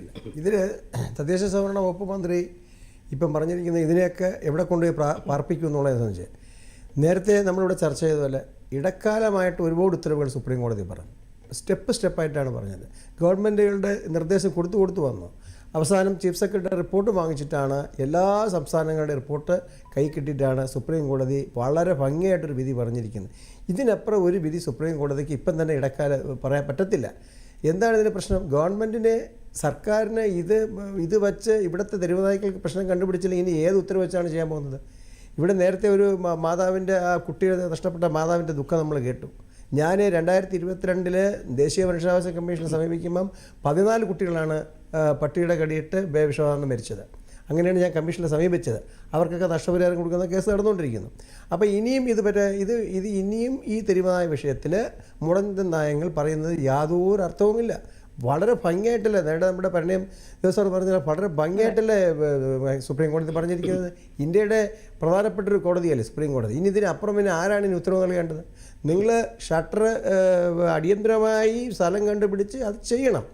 ഇല്ല. ഇതിൽ തദ്ദേശ സ്വയംഭരണ വകുപ്പ് മന്ത്രി ഇപ്പം പറഞ്ഞിരിക്കുന്ന ഇതിനെയൊക്കെ എവിടെ കൊണ്ടുപോയി പാർപ്പിക്കും എന്നുള്ളതെന്ന് വെച്ചാൽ നേരത്തെ നമ്മളിവിടെ ചർച്ച ചെയ്തതുപോലെ ഇടക്കാലമായിട്ട് ഒരുപാട് ഉത്തരവുകൾ സുപ്രീം കോടതി പറഞ്ഞു. സ്റ്റെപ്പ് സ്റ്റെപ്പായിട്ടാണ് പറഞ്ഞത്. ഗവൺമെന്റുകളുടെ നിർദ്ദേശം കൊടുത്തു കൊടുത്തു വന്നു. അവസാനം ചീഫ് സെക്രട്ടറി റിപ്പോർട്ട് വാങ്ങിച്ചിട്ടാണ് എല്ലാ സംസ്ഥാനങ്ങളുടെ റിപ്പോർട്ട് കൈ കിട്ടിയിട്ടാണ് സുപ്രീം കോടതി വളരെ ഭംഗിയായിട്ടൊരു വിധി പറഞ്ഞിരിക്കുന്നത്. ഇതിനപ്പുറം ഒരു വിധി സുപ്രീം കോടതിക്ക് ഇപ്പം തന്നെ ഇടക്കാല പറയാൻ പറ്റത്തില്ല. എന്താണ് ഇതിന്റെ പ്രശ്നം? ഗവൺമെന്റിന് സർക്കാരിന് ഇത് ഇത് വച്ച് ഇവിടുത്തെ തെരുവുനായ്ക്കൾക്ക് പ്രശ്നം കണ്ടുപിടിച്ചില്ലെങ്കിൽ ഇനി ഏത് ഉത്തരവ് വെച്ചാണ് ചെയ്യാൻ പോകുന്നത്? ഇവിടെ നേരത്തെ ഒരു മാതാവിന്റെ ആ കുട്ടിയുടെ നഷ്ടപ്പെട്ട മാതാവിന്റെ ദുഃഖം നമ്മൾ കേട്ടു. ഞാൻ രണ്ടായിരത്തി ഇരുപത്തിരണ്ടിൽ ദേശീയ മനുഷ്യാവകാശ കമ്മീഷനെ സമീപിക്കുമ്പം പതിനാല് കുട്ടികളാണ് പട്ടിയുടെ കടിയിട്ട് ബേവിഷവാദം മരിച്ചത്. അങ്ങനെയാണ് ഞാൻ കമ്മീഷനെ സമീപിച്ചത്. അവർക്കൊക്കെ നഷ്ടപരിഹാരം കൊടുക്കുന്ന കേസ് നടന്നുകൊണ്ടിരിക്കുന്നു. അപ്പോൾ ഇനിയും ഇത് പറ്റ ഇത് ഇത് ഇനിയും ഈ തെരുവനായ വിഷയത്തിൽ മുടന്തൻ നയങ്ങൾ പറയുന്നത് യാതൊരു അർത്ഥവുമില്ല. വളരെ ഭംഗിയായിട്ടല്ലേ നേരെ നമ്മുടെ പരിണയം ദിവസം പറഞ്ഞ വളരെ ഭംഗിയായിട്ടല്ലേ സുപ്രീം കോടതി പറഞ്ഞിരിക്കുന്നത്? ഇന്ത്യയുടെ പ്രധാനപ്പെട്ട ഒരു കോടതിയല്ലേ സുപ്രീം കോടതി? ഇനി ഇതിനപ്പുറം പിന്നെ ആരാണ് ഇനി ഉത്തരവ് നൽകേണ്ടത്? നിങ്ങൾ ഷട്ടർ അടിയന്തരമായി സ്ഥലം കണ്ടുപിടിച്ച് അത് ചെയ്യണം.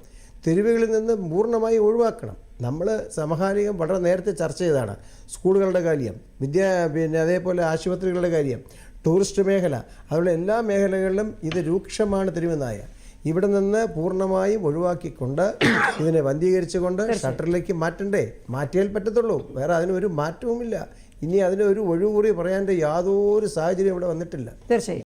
തെരുവുകളിൽ നിന്ന് പൂർണമായി ഒഴിവാക്കണം. നമ്മൾ സമകാലികം വളരെ നേരത്തെ ചർച്ച ചെയ്തതാണ്. സ്കൂളുകളുടെ കാര്യം വിദ്യാ പിന്നെ അതേപോലെ ആശുപത്രികളുടെ കാര്യം ടൂറിസ്റ്റ് മേഖല അതുപോലെ എല്ലാ മേഖലകളിലും ഇത് രൂക്ഷമാണ് തെരുവുനായ ഇവിടെ നിന്ന് പൂർണമായും ഒഴിവാക്കിക്കൊണ്ട് ഇതിനെ വന്ധീകരിച്ചുകൊണ്ട് ഷട്ടറിലേക്ക് മാറ്റണ്ടേ? മാറ്റിയാൽ പറ്റത്തുള്ളൂ. വേറെ അതിനൊരു മാറ്റവുമില്ല. ഇനി അതിനൊരു ഒഴിവുകൂറി പറയാന്റെ യാതൊരു സാഹചര്യം ഇവിടെ വന്നിട്ടില്ല. തീർച്ചയായും.